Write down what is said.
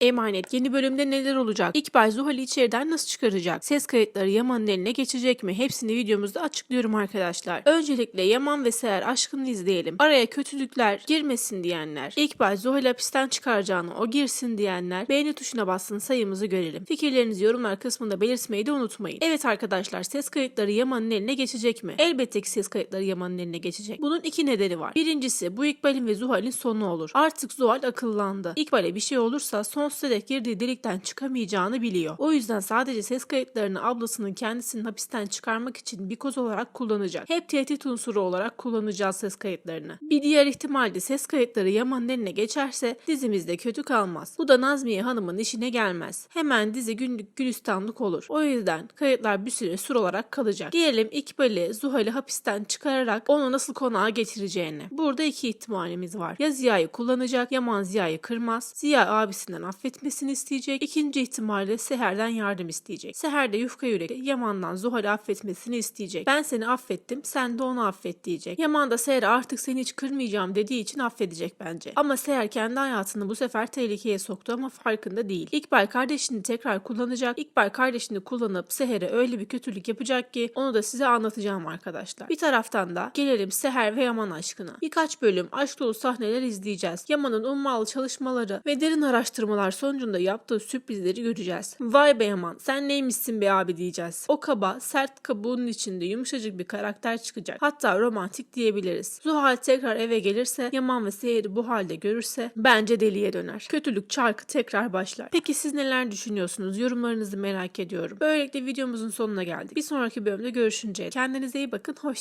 Emanet yeni bölümde neler olacak? İkbal Zuhal'i içeriden nasıl çıkaracak? Ses kayıtları Yaman'ın eline geçecek mi? Hepsini videomuzda açıklıyorum arkadaşlar. Öncelikle Yaman ve Seher aşkını izleyelim. Araya kötülükler girmesin diyenler, İkbal Zuhal'i hapisten çıkaracağını o girsin diyenler beğeni tuşuna bassın sayımızı görelim. Fikirlerinizi yorumlar kısmında belirtmeyi de unutmayın. Evet arkadaşlar ses kayıtları Yaman'ın eline geçecek mi? Elbette ki ses kayıtları Yaman'ın eline geçecek. Bunun iki nedeni var. Birincisi bu İkbal'in ve Zuhal'in sonu olur. Artık Zuhal akıllandı. İkbal'e bir şey olursa sonsuza dek girdiği delikten çıkamayacağını biliyor. O yüzden sadece ses kayıtlarını ablasının kendisini hapisten çıkarmak için bir koz olarak kullanacak. Hep tehdit unsuru olarak kullanacağız ses kayıtlarını. Bir diğer ihtimalde ses kayıtları Yaman'ın eline geçerse dizimizde kötü kalmaz. Bu da Nazmiye Hanım'ın işine gelmez. Hemen dizi günlük gülistanlık olur. O yüzden kayıtlar bir süre sur olarak kalacak. Diyelim İkbal'i, Zuhal'i hapisten çıkararak onu nasıl konağa getireceğini. Burada iki ihtimalimiz var. Ya Ziya'yı kullanacak, Yaman Ziya'yı kırmaz. Ziya abisinden affetmesini isteyecek. İkinci ihtimalle Seher'den yardım isteyecek. Seher de yufka yürekli Yaman'dan Zuhal'i affetmesini isteyecek. Ben seni affettim, sen de onu affet diyecek. Yaman da Seher'e artık seni hiç kırmayacağım dediği için affedecek bence. Ama Seher kendi hayatını bu sefer tehlikeye soktu ama farkında değil. İkbal kardeşini tekrar kullanacak. İkbal kardeşini kullanıp Seher'e öyle bir kötülük yapacak ki onu da size anlatacağım arkadaşlar. Bir taraftan da gelelim Seher ve Yaman aşkına. Birkaç bölüm aşk dolu sahneler izleyeceğiz. Yaman'ın ummalı çalışmaları ve derin araştırmalar sonucunda yaptığı sürprizleri göreceğiz. Vay be Yaman sen neymişsin be abi diyeceğiz. O kaba sert kabuğunun içinde yumuşacık bir karakter çıkacak. Hatta romantik diyebiliriz. Zuhal tekrar eve gelirse Yaman ve Seher'i bu halde görürse bence deliye döner. Kötülük çarkı tekrar başlar. Peki siz neler düşünüyorsunuz? Yorumlarınızı merak ediyorum. Böylelikle videomuzun sonuna geldik. Bir sonraki bölümde görüşünceye. Kendinize iyi bakın. Hoşçakalın.